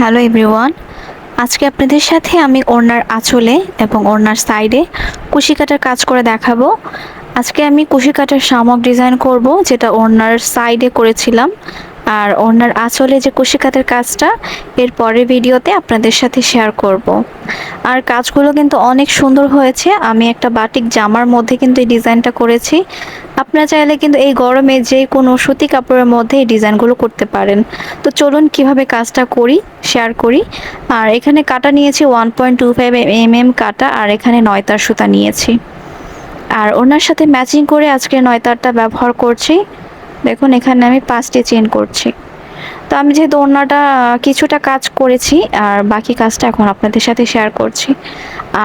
Hello everyone, আজকে আপনাদের সাথে আমি ওড়নার আঁচলে এবং ওড়নার সাইডে কুশি কাটার কাজ করে দেখাবো। আজকে আমি কুশি কাটার শামক ডিজাইন করব, যেটা ওড়নার সাইডে করেছিলাম। আর ওনার আঁচলে যে কুশি কাটার কাজটা, এর পরের ভিডিওতে আপনাদের সাথে শেয়ার করব। আর কাজগুলো কিন্তু অনেক সুন্দর হয়েছে। আমি একটা বাটিক জামার মধ্যে কিন্তু এই ডিজাইনটা করেছি। আপনারা চাইলে কিন্তু এই গরমে যে কোনো সুতি কাপড়ের মধ্যে এই ডিজাইনগুলো করতে পারেন। তো চলুন কীভাবে কাজটা করি শেয়ার করি। আর এখানে কাটা নিয়েছি one point two five M M কাটা আর এখানে নয়তার সুতা নিয়েছি। আর ওনার সাথে ম্যাচিং করে আজকে নয়তারটা ব্যবহার করছি। দেখুন, এখানে আমি পাঁচটি চেন করছি। তো আমি যেহেতু ওনাটা কিছুটা কাজ করেছি, আর বাকি কাজটা এখন আপনাদের সাথে শেয়ার করছি।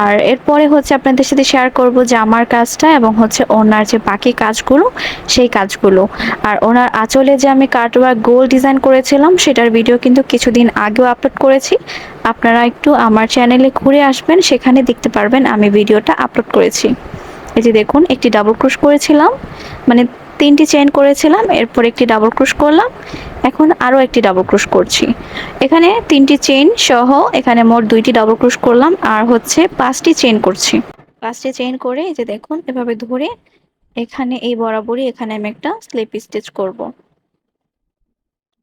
আর এরপরে হচ্ছে আপনাদের সাথে শেয়ার করব যে আমার কাজটা এবং হচ্ছে ওনার যে বাকি কাজগুলো, সেই কাজগুলো। আর ওনার আঁচলে যে আমি কাটওয়ার্ক গোল ডিজাইন করেছিলাম, সেটার ভিডিও কিন্তু কিছুদিন আগেও আপলোড করেছি। আপনারা একটু আমার চ্যানেলে ঘুরে আসবেন, সেখানে দেখতে পারবেন আমি ভিডিওটা আপলোড করেছি। এই যে দেখুন, একটি ডাবল ক্রুশ করেছিলাম। মানে তিনটি চেন করেছিলাম, এরপর একটি ডাবল ক্রুশ করলাম, এখন আরও একটি ডাবল ক্রুশ করছি। এখানে তিনটি চেন সহ এখানে মোট দুইটি ডাবল ক্রুশ করলাম, আর হচ্ছে পাঁচটি চেন করছি। পাঁচটি চেন করে এই যে দেখুন, এভাবে ধরে এখানে এই বরাবরই এখানে আমি একটা স্লিপ স্টিচ করব।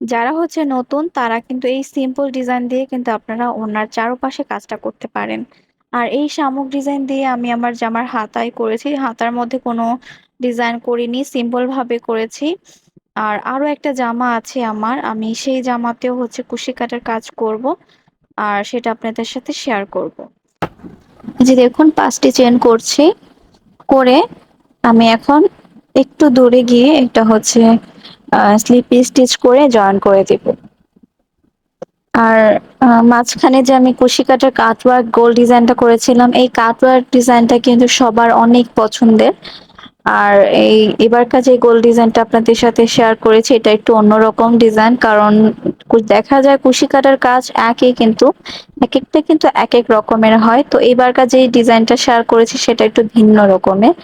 যারা হচ্ছে নতুন, তারা কিন্তু এই সিম্পল ডিজাইন দিয়ে কিন্তু আপনারা ওনার চারপাশে কাজটা করতে পারেন। আর এই শামুক ডিজাইন দিয়ে আমি আমার জামার হাতায় করেছি, হাতার মধ্যে কোনো ডিজাইন করিনি সিম্পল ভাবে করেছি। আর আরও একটা জামা আছে আমার, আমি সেই জামাতেও হচ্ছে কুশি কাটার কাজ করব আর সেটা আপনাদের সাথে শেয়ার করব। যে দেখুন, পাঁচটি চেন করছি। করে আমি এখন একটু দূরে গিয়ে একটা হচ্ছে স্লিপ স্টিচ করে জয়েন করে দেব। আর মাঝখানে যে আমি কুশি কাটার কাটওয়ার্ক গোল ডিজাইনটা করেছিলাম, এই কাটওয়ার্ক ডিজাইনটা কিন্তু সবার অনেক পছন্দের। আর এই এবারকার যে গোল ডিজাইনটা আপনাদের সাথে শেয়ার করেছি, এটা একটু অন্যরকম ডিজাইন কারণ দেখা যায় কুশি কাটার কাজ একই কিন্তু এক একটা কিন্তু এক এক রকমের হয়। তো এবারকার যে ডিজাইনটা শেয়ার করেছি, সেটা একটু ভিন্ন রকমের।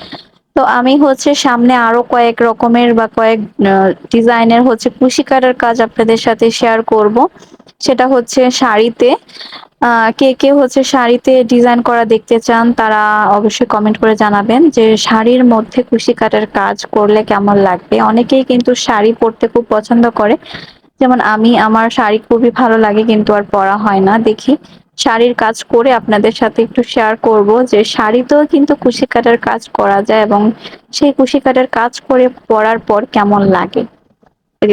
তো আমি হচ্ছে সামনে আরও কয়েক রকমের বা কয়েক ডিজাইনের হচ্ছে কুশি কাটার কাজ আপনাদের সাথে শেয়ার করব। সেটা হচ্ছে শাড়িতে। কে কে হচ্ছে শাড়িতে ডিজাইন করা দেখতে চান তারা অবশ্যই কমেন্ট করে জানাবেন যে শাড়ির মধ্যে কুশি কাটার কাজ করলে কেমন লাগবে। অনেকেই কিন্তু শাড়ি পরতে খুব পছন্দ করে। যেমন আমি, আমার শাড়ি খুবই ভালো লাগে কিন্তু আর পরা হয় না, দেখি। শাড়ির কাজ করে আপনাদের সাথে একটু শেয়ার করব যে শাড়িতেও কিন্তু কুশি কাটার কাজ করা যায় এবং সেই কুশি কাটার কাজ করে পরার পর কেমন লাগে?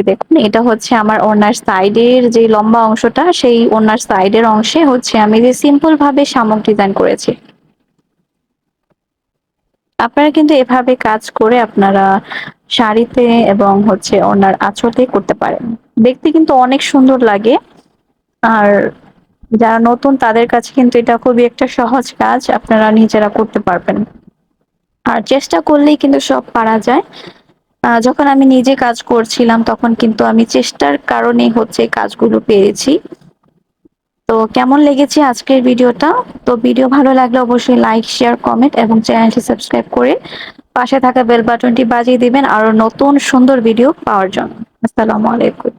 দেখুন, এটা হচ্ছে আমার ওনার সাইডের যে লম্বা অংশটা, সেই ওনার সাইডের অংশে হচ্ছে আমি যে সিম্পল ভাবে শামুক ডিজাইন করেছি। আপনারা কিন্তু এভাবে কাজ করে আপনারা শাড়িতে এবং হচ্ছে ওনার আঁচলে করতে পারেন। দেখতে কিন্তু অনেক সুন্দর লাগে। আর যারা নতুন, তাদের কাছে কিন্তু এটা খুবই একটা সহজ কাজ। আপনারা নিজেরা করতে পারবেন। আর চেষ্টা করলেই কিন্তু সব পারা যায়। যখন আমি নিজে কাজ করছিলাম, তখন কিন্তু আমি চেষ্টার কারণে হচ্ছে কাজগুলো পেয়েছি। তো কেমন লেগেছে আজকের ভিডিওটা? তো ভিডিও ভালো লাগলে অবশ্যই লাইক, শেয়ার, কমেন্ট এবং চ্যানেলটি সাবস্ক্রাইব করে পাশে থাকা বেল বাটনটি বাজিয়ে দিবেন আরও নতুন সুন্দর ভিডিও পাওয়ার জন্য। আসসালামু আলাইকুম।